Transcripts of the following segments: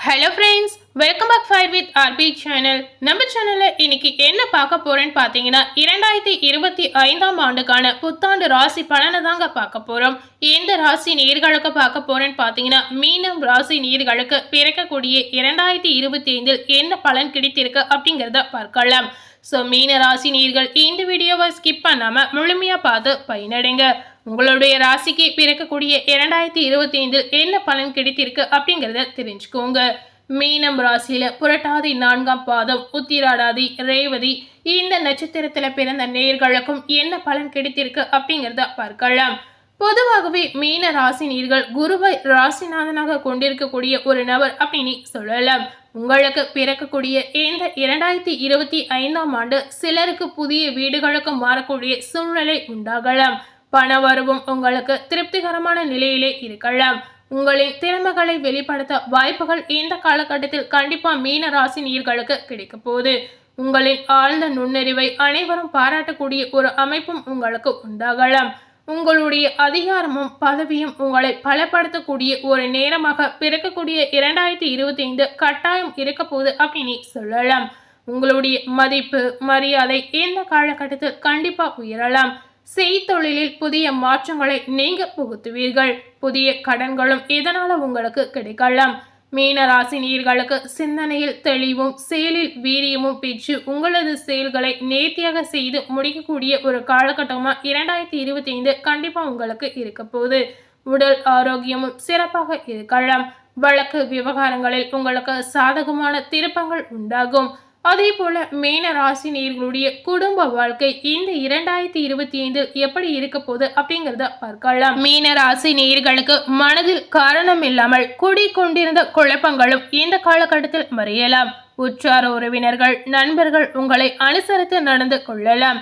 Hello friends welcome back fire with RP channel நம்ம சேனலில் இன்னைக்கு என்ன பார்க்க போகிறேன்னு பார்த்தீங்கன்னா இரண்டாயிரத்தி இருபத்தி ஐந்தாம் ஆண்டுக்கான புத்தாண்டு ராசி பலனை தாங்க பார்க்க போகிறோம் எந்த ராசி நேர்களுக்கு பார்க்க போகிறேன்னு பார்த்தீங்கன்னா மீனம் ராசி நேர்களுக்கு பிறக்கக்கூடிய இரண்டாயிரத்தி இருபத்தி ஐந்தில் என்ன பலன் கிடைத்திருக்கு அப்படிங்கிறத பார்க்கலாம். ஸோ மீன ராசி நேர்கள் இந்த வீடியோவை ஸ்கிப் பண்ணாமல் முழுமையாக பார்த்து பயனடைங்க. உங்களுடைய ராசிக்கு பிறக்கக்கூடிய இரண்டாயிரத்தி இருபத்தி ஐந்தில் என்ன பலன் கிடைத்திருக்கு அப்படிங்கிறத தெரிஞ்சுக்கோங்க. மீனம் ராசியில புரட்டாதி நான்காம் பாதம் உத்திராடாதி ரேவதி இந்த நட்சத்திரத்துல பிறந்த நேர்களுக்கும் என்ன பலன் கிடைத்திருக்கு அப்படிங்கிறத பார்க்கலாம். பொதுவாகவே மீன ராசி நீர்கள் குருவை ராசிநாதனாக கொண்டிருக்கக்கூடிய ஒரு நபர் அப்படின்னு சொல்லலாம். உங்களுக்கு பிறக்கக்கூடிய இந்த இரண்டாயிரத்தி இருபத்தி ஐந்தாம் ஆண்டு சிலருக்கு புதிய வீடுகளுக்கு மாறக்கூடிய சூழ்நிலை உண்டாகலாம். பண வரவும் உங்களுக்கு திருப்திகரமான நிலையிலே இருக்கலாம். உங்களின் திறமைகளை வெளிப்படுத்த வாய்ப்புகள் இந்த காலகட்டத்தில் கண்டிப்பா மீன ராசி நீர்களுக்கு கிடைக்க போகுது. உங்களின் ஆழ்ந்த நுண்ணறிவை அனைவரும் பாராட்டக்கூடிய ஒரு அமைப்பும் உங்களுக்கு உண்டாகலாம். உங்களுடைய அதிகாரமும் பதவியும் உங்களை பலப்படுத்தக்கூடிய ஒரு நேரமாக பிறக்கக்கூடிய இரண்டாயிரத்தி இருபத்தி ஐந்து கட்டாயம் இருக்க போகுது அப்படின்னு சொல்லலாம். உங்களுடைய மதிப்பு மரியாதை இந்த காலகட்டத்தில் கண்டிப்பா உயரலாம். செய்தொழிலில் புதிய மாற்றங்களை நீங்க புகுத்துவீர்கள். புதிய கடன்களும் இதனால உங்களுக்கு கிடைக்கலாம்? மீனராசி நீர்களுக்கு சிந்தனையில் தெளிவும் செயலில் வீரியமும் பெற்று உங்களது செயல்களை நேர்த்தியாக செய்து முடிக்கக்கூடிய ஒரு காலகட்டமா இரண்டாயிரத்தி இருபத்தி ஐந்து கண்டிப்பா உங்களுக்கு இருக்க போகுது. உடல் ஆரோக்கியமும் சிறப்பாக இருக்கலாம். வழக்கு விவகாரங்களில் உங்களுக்கு சாதகமான திருப்பங்கள் உண்டாகும். அதே போல மீன ராசி நேர்களுடைய குடும்ப வாழ்க்கை இந்த இரண்டாயிரத்தி இருபத்தி ஐந்தில் எப்படி இருக்க போகுது அப்படிங்கறத பார்க்கலாம். மீன ராசி நேர்களுக்கு மனதில் காரணம் இல்லாமல் குடிக்கொண்டிருந்த குழப்பங்களும் இந்த காலகட்டத்தில் மறையலாம். உற்றார உறவினர்கள் நண்பர்கள் உங்களை அனுசரித்து நடந்து கொள்ளலாம்.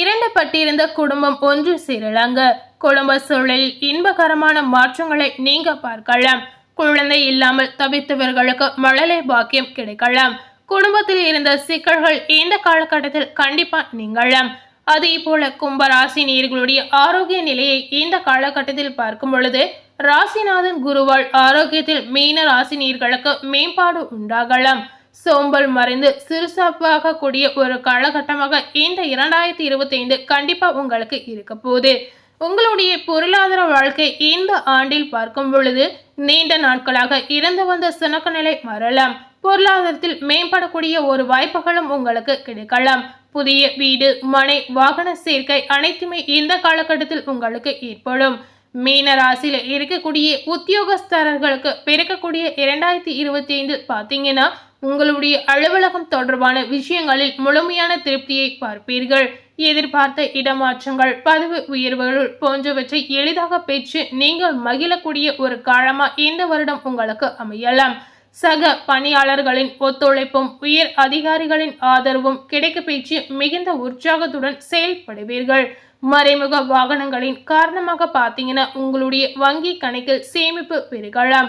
இரண்டு பட்டிருந்த குடும்பம் ஒன்று சேரலாங்க. குடும்ப சூழலில் இன்பகரமான மாற்றங்களை நீங்க பார்க்கலாம். குழந்தை இல்லாமல் தவித்தவர்களுக்கு மழலை பாக்கியம் கிடைக்கலாம். குடும்பத்தில் இருந்த சிக்கல்கள் இந்த காலகட்டத்தில் கண்டிப்பா நீங்களாம் அதே போல கும்பராசி நேர்களுடைய ஆரோக்கிய நிலையை இந்த காலகட்டத்தில் பார்க்கும் பொழுது ராசிநாதன் குருவால் ஆரோக்கியத்தில் மீன ராசி நீர்களுக்கு மேம்பாடு உண்டாகலாம். சோம்பல் மறைந்து சிறுசாப்பாக கூடிய ஒரு காலகட்டமாக இந்த இரண்டாயிரத்தி இருபத்தி ஐந்து கண்டிப்பா உங்களுக்கு இருக்க போகுது. உங்களுடைய பொருளாதார வாழ்க்கை இந்த ஆண்டில் பார்க்கும் பொழுது நீண்ட நாட்களாக இருந்து வந்த சுணக்க நிலை மாறலாம். பொருளாதாரத்தில் மேம்படக்கூடிய ஒரு வாய்ப்புகளும் உங்களுக்கு கிடைக்கலாம். புதிய வீடு மனை வாகன சேர்க்கை அனைத்துமே இந்த காலகட்டத்தில் உங்களுக்கு ஏற்படும். மீனராசியில் இருக்கக்கூடிய உத்தியோகஸ்தரர்களுக்கு பிறக்கக்கூடிய இரண்டாயிரத்தி இருபத்தி ஐந்தில் பார்த்தீங்கன்னா உங்களுடைய அலுவலகம் தொடர்பான விஷயங்களில் முழுமையான திருப்தியை பார்ப்பீர்கள். எதிர்பார்த்த இடமாற்றங்கள் பதவி உயர்வுகள் போன்றவற்றை எளிதாக பெற்று நீங்கள் மகிழக்கூடிய ஒரு காலமாக இந்த வருடம் உங்களுக்கு அமையலாம். சக பணியாளர்களின் ஒத்துழைப்பும் உயர் அதிகாரிகளின் ஆதரவும் கிடைக்க பெற்று மிகுந்த உற்சாகத்துடன் செயல்படுவீர்கள். மறைமுக வாகனங்களின் காரணமாக பார்த்தீங்கன்னா உங்களுடைய வங்கி கணக்கில் சேமிப்பு பெருகலாம்.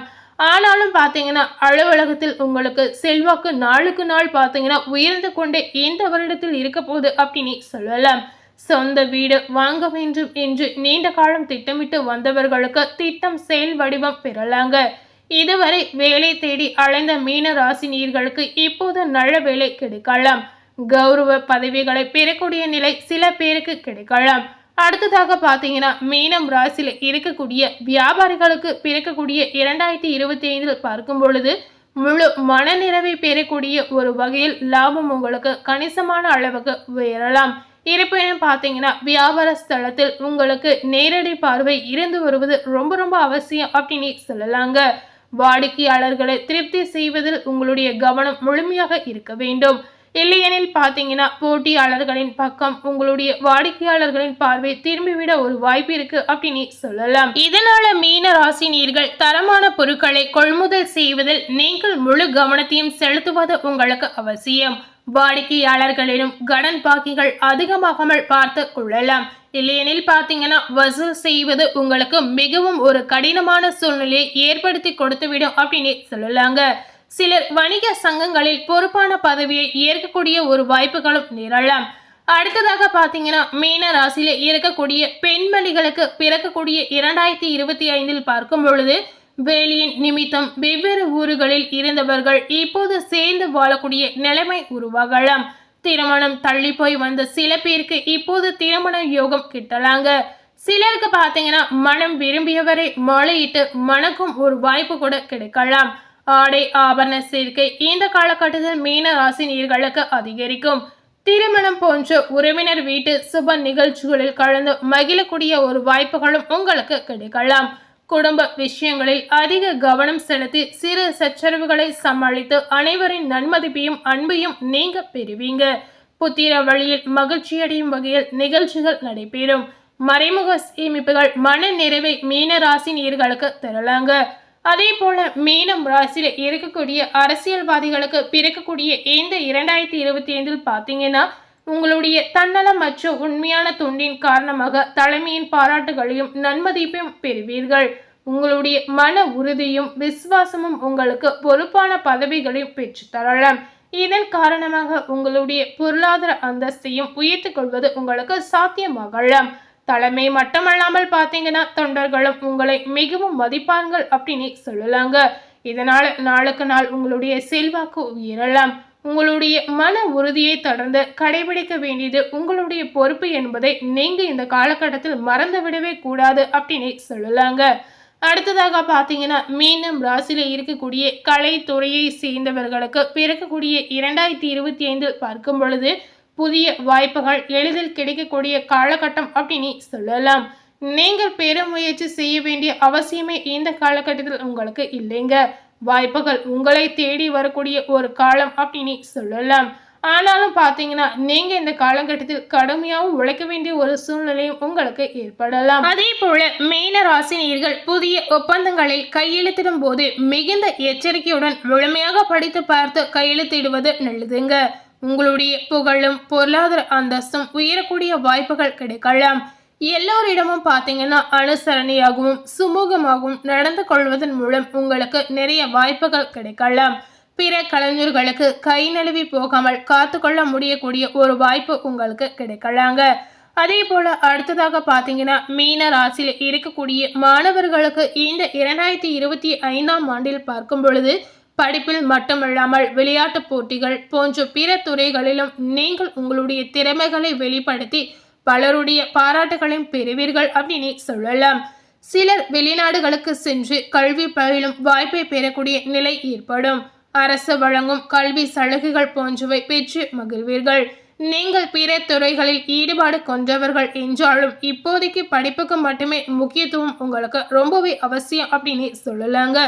ஆனாலும் பார்த்தீங்கன்னா அலுவலகத்தில் உங்களுக்கு செல்வாக்கு நாளுக்கு நாள் பார்த்தீங்கன்னா உயர்ந்து கொண்டே எந்த வருடத்தில் இருக்க போகுது அப்படின்னு சொல்லலாம். சொந்த வீடு வாங்க வேண்டும் என்று நீண்ட காலம் திட்டமிட்டு வந்தவர்களுக்கு திட்டம் செயல் வடிவம் பெறலாங்க. இதுவரை வேலை தேடி அலைந்த மீன ராசி நீர்களுக்கு இப்போது நல்ல வேலை கிடைக்கலாம். கௌரவ பதவிகளை பெறக்கூடிய நிலை சில பேருக்கு கிடைக்கலாம். அடுத்ததாக பார்த்தீங்கன்னா மீனம் ராசியில் இருக்கக்கூடிய வியாபாரிகளுக்கு பிறக்கக்கூடிய இரண்டாயிரத்தி இருபத்தி ஐந்தில் பார்க்கும் பொழுது முழு மனநிறைவை பெறக்கூடிய ஒரு வகையில் லாபம் உங்களுக்கு கணிசமான அளவுக்கு உயரலாம். இருப்பினும் பார்த்தீங்கன்னா வியாபார ஸ்தலத்தில் உங்களுக்கு நேரடி பார்வை இருந்து வருவது ரொம்ப ரொம்ப அவசியம் அப்படின்னு சொல்லலாங்க. வாடிக்கையாளர்களை திருப்தி செய்வதில் உங்களுடைய கவனம் முழுமையாக இருக்க வேண்டும். இல்லையெனில் பார்த்தீங்கன்னா போட்டியாளர்களின் பக்கம் உங்களுடைய வாடிக்கையாளர்களின் பார்வை திரும்பிவிட ஒரு வாய்ப்பு இருக்கு அப்படின்னு சொல்லலாம். இதனால மீன ராசி நீர்கள் தரமான பொருட்களை கொள்முதல் செய்வதில் நீங்கள் முழு கவனத்தையும் செலுத்துவது உங்களுக்கு அவசியம். வாடிக்கையாளர்களிடம் கடன் பாக்கிகள் அதிகமாகாமல் பார்த்து கொள்ளலாம். இல்லையெனில் பார்த்தீங்கன்னா வசூல் செய்வது உங்களுக்கு மிகவும் ஒரு கடினமான சூழ்நிலையை ஏற்படுத்தி கொடுத்துவிடும் அப்படின்னு சொல்லலாங்க. சிலர் வணிக சங்கங்களில் பொறுப்பான பதவியை ஏற்கக்கூடிய ஒரு வாய்ப்புகளும் நிரலாம். அடுத்ததாக பார்த்தீங்கன்னா மீன ராசியில் இருக்கக்கூடிய பெண்மணிகளுக்கு பிறக்கக்கூடிய இரண்டாயிரத்தி இருபத்தி ஐந்தில் பார்க்கும் பொழுது வேலியின் நிமித்தம் வெவ்வேறு ஊர்களில் இருந்தவர்கள் இப்போது சேர்ந்து வாழக்கூடிய நிலைமை உருவாகலாம். திருமணம் தள்ளி போய் வந்த சில பேருக்கு இப்போது திருமண யோகம் கிட்டலாங்க. சிலருக்கு பார்த்தீங்கன்னா மனம் விரும்பியவரை மழையிட்டு மனக்கும் ஒரு வாய்ப்பு கூட கிடைக்கலாம். ஆடை ஆபரண சேர்க்கை இந்த காலகட்டத்தில் மீன ராசி நீர்களுக்கு அதிகரிக்கும். திருமணம் போன்ற உறவினர் வீட்டு சுப நிகழ்ச்சிகளில் கலந்து மகிழக்கூடிய ஒரு வாய்ப்புகளும் உங்களுக்கு கிடைக்கலாம். குடும்ப விஷயங்களில் அதிக கவனம் செலுத்தி சிறு சச்சரவுகளை சமாளித்து அனைவரின் நன்மதிப்பையும் அன்பையும் நீங்க பெறுவீங்க. புத்திர வழியில் மகிழ்ச்சியடையும் வகையில் நிகழ்ச்சிகள் நடைபெறும். மறைமுக சேமிப்புகள் மன நிறைவை மீன ராசி நீர்களுக்கு தரலாங்க. அதே போல மீனம் ராசியில இருக்கக்கூடிய அரசியல்வாதிகளுக்கு பிறக்கக்கூடிய இந்த இரண்டாயிரத்தி இருபத்தி ஐந்தில் பார்த்தீங்கன்னா உங்களுடைய தன்னலம் மற்றும் உண்மையான தொண்டின் காரணமாக தலைமையின் பாராட்டுகளையும் நன்மதிப்பையும் பெறுவீர்கள். உங்களுடைய மன உறுதியும் விசுவாசமும் உங்களுக்கு பொறுப்பான பதவிகளையும் பெற்றுத்தரலாம் இதன் காரணமாக உங்களுடைய பொருளாதார அந்தஸ்தையும் உயர்த்து கொள்வது உங்களுக்கு சாத்தியமாகலாம். தலைமை மட்டுமல்லாமல் பார்த்தீங்கன்னா தொண்டர்களும் உங்களை மிகவும் மதிப்பார்கள் அப்படின்னு சொல்லலாங்க. இதனால நாளுக்கு நாள் உங்களுடைய செல்வாக்கு உயரலாம். உங்களுடைய மன உறுதியை தொடர்ந்து கடைபிடிக்க வேண்டியது உங்களுடைய பொறுப்பு என்பதை நீங்க இந்த காலகட்டத்தில் மறந்து விடவே கூடாது அப்படின்னு சொல்லலாங்க. அடுத்ததாக பார்த்தீங்கன்னா மீண்டும் ராசியில் இருக்கக்கூடிய கலைத்துறையை சேர்ந்தவர்களுக்கு பிறக்கக்கூடிய இரண்டாயிரத்தி இருபத்தி ஐந்தில் பார்க்கும் பொழுது புதிய வாய்ப்புகள் எளிதில் கிடைக்கக்கூடிய காலகட்டம் அப்படின்னு சொல்லலாம். நீங்கள் பெருமுயற்சி செய்ய வேண்டிய அவசியமே இந்த காலகட்டத்தில் உங்களுக்கு இல்லைங்க. வாய்ப்புகள் உங்களை தேடி வரக்கூடிய ஒரு காலம் அப்படின்னு சொல்லலாம். ஆனாலும் பார்த்தீங்கன்னா நீங்க இந்த காலகட்டத்தில் கடுமையாகவும் உழைக்க வேண்டிய ஒரு சூழ்நிலையும் உங்களுக்கு ஏற்படலாம். அதே போல மீன ராசினியர்கள் புதிய ஒப்பந்தங்களில் கையெழுத்திடும் போது மிகுந்த எச்சரிக்கையுடன் முழுமையாக படித்து பார்த்து கையெழுத்திடுவது நல்லதுங்க. உங்களுடைய புகழும் பொருளாதார அந்தஸ்தும் உயரக்கூடிய வாய்ப்புகள் கிடைக்கலாம். எல்லோரிடமும் பார்த்தீங்கன்னா அனுசரணையாகவும் சுமூகமாகவும் நடந்து கொள்வதன் மூலம் உங்களுக்கு நிறைய வாய்ப்புகள் கிடைக்கலாம். பிற கலைஞர்களுக்கு கை நழுவி போகாமல் காத்துக்கொள்ள முடியக்கூடிய ஒரு வாய்ப்பு உங்களுக்கு கிடைக்கலாங்க. அதே போல அடுத்ததாக பார்த்தீங்கன்னா மீன ராசியில் இருக்கக்கூடிய மாணவர்களுக்கு இந்த இரண்டாயிரத்தி இருபத்தி ஐந்தாம் ஆண்டில் பார்க்கும் பொழுது படிப்பில் மட்டுமல்லாமல் விளையாட்டு போட்டிகள் போன்ற பிற துறைகளிலும் நீங்கள் உங்களுடைய திறமைகளை வெளிப்படுத்தி பலருடைய பாராட்டுகளையும் பெறுவீர்கள் அப்படின்னு சொல்லலாம். சிலர் வெளிநாடுகளுக்கு சென்று கல்வி பயிலும் வாய்ப்பை பெறக்கூடிய நிலை ஏற்படும். அரசு வழங்கும் கல்வி சலுகைகள் போன்றவை பெற்று மகிழ்வீர்கள். நீங்கள் பிற துறைகளில் ஈடுபாடு கொண்டவர்கள் என்றாலும் இப்போதைக்கு படிப்புக்கு மட்டுமே முக்கியத்துவம் உங்களுக்கு ரொம்பவே அவசியம் அப்படின்னு சொல்லலாங்க.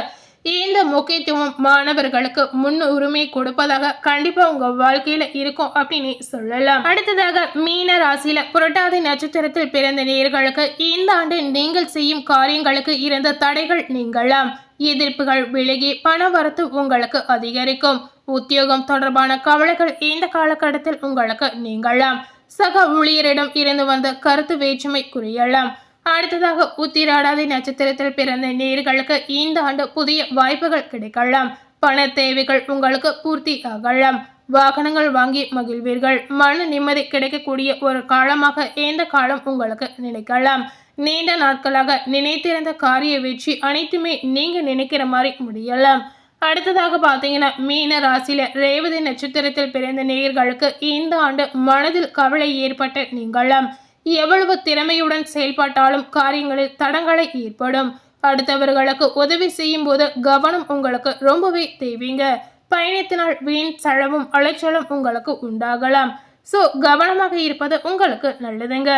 இந்த முக்கியத்துவம் மாணவர்களுக்கு முன்னுரிமை கொடுப்பதாக கண்டிப்பா உங்க வாழ்க்கையில இருக்கும் அப்படின்னு சொல்லலாம். அடுத்ததாக மீன ராசியில புரட்டாதி நட்சத்திரத்தில் பிறந்த நேர்களுக்கு இந்த ஆண்டு நீங்கள் செய்யும் காரியங்களுக்கு இருந்த தடைகள் நீங்களாம் எதிர்ப்புகள் விலகி பண வரத்து உங்களுக்கு அதிகரிக்கும். உத்தியோகம் தொடர்பான கவலைகள் இந்த காலகட்டத்தில் உங்களுக்கு நீங்களாம் சக ஊழியரிடம் இருந்து வந்த கருத்து வேற்றுமை குறையலாம். அடுத்ததாக உத்திராடாதி நட்சத்திரத்தில் பிறந்த நேர்களுக்கு இந்த ஆண்டு புதிய வாய்ப்புகள் கிடைக்கலாம். பண தேவைகள் உங்களுக்கு பூர்த்தி ஆகலாம். வாகனங்கள் வாங்கி மகிழ்வீர்கள். மன நிம்மதி கிடைக்கக்கூடிய ஒரு காலமாக இந்த காலம் உங்களுக்கு நினைக்கலாம். நீண்ட நாட்களாக நினைத்திருந்த காரிய வெற்றி அனைத்துமே நீங்க நினைக்கிற மாதிரி முடியலாம். அடுத்ததாக பார்த்தீங்கன்னா மீன ராசியில ரேவதி நட்சத்திரத்தில் பிறந்த நேயர்களுக்கு இந்த ஆண்டு மனதில் கவலை ஏற்பட்ட நீங்களாம் எவ்வளவு திறமையுடன் செயல்பட்டாலும் காரியங்களில் தடங்களை ஏற்படும். அடுத்தவர்களுக்கு உதவி செய்யும் போது கவனம் உங்களுக்கு ரொம்பவே தேவைங்க. பயணத்தினால் வீண் செலவும் அலைச்சலும் உங்களுக்கு உண்டாகலாம். ஸோ கவனமாக இருப்பது உங்களுக்கு நல்லதுங்க.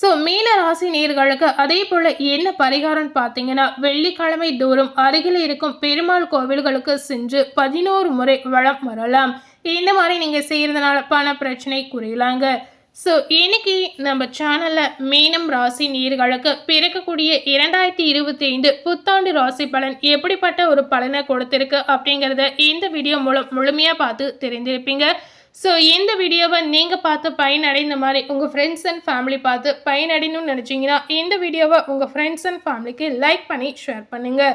ஸோ மீன ராசி நேர்களுக்கு அதே போல என்ன பரிகாரம் பார்த்தீங்கன்னா வெள்ளிக்கிழமை தூரம் அருகில் இருக்கும் பெருமாள் கோவில்களுக்கு சென்று பதினோரு முறை வளம் வரலாம். இந்த மாதிரி நீங்கள் செய்கிறதுனால பண பிரச்சனை குறையலாங்க. ஸோ இன்னைக்கு நம்ம சேனலில் மீனம் ராசி நீர்களுக்கு பிறக்கக்கூடிய இரண்டாயிரத்தி இருபத்தி ஐந்து புத்தாண்டு ராசி பலன் எப்படிப்பட்ட ஒரு பலனை கொடுத்துருக்கு அப்படிங்கிறத இந்த வீடியோ மூலம் முழுமையாக பார்த்து தெரிந்திருப்பீங்க. ஸோ இந்த வீடியோவை நீங்கள் பார்த்து பயனடைந்த மாதிரி உங்கள் ஃப்ரெண்ட்ஸ் அண்ட் ஃபேமிலி பார்த்து பயனடையணும்னு நினச்சிங்கன்னா இந்த வீடியோவை உங்கள் ஃப்ரெண்ட்ஸ் அண்ட் ஃபேமிலிக்கு லைக் பண்ணி ஷேர் பண்ணுங்கள்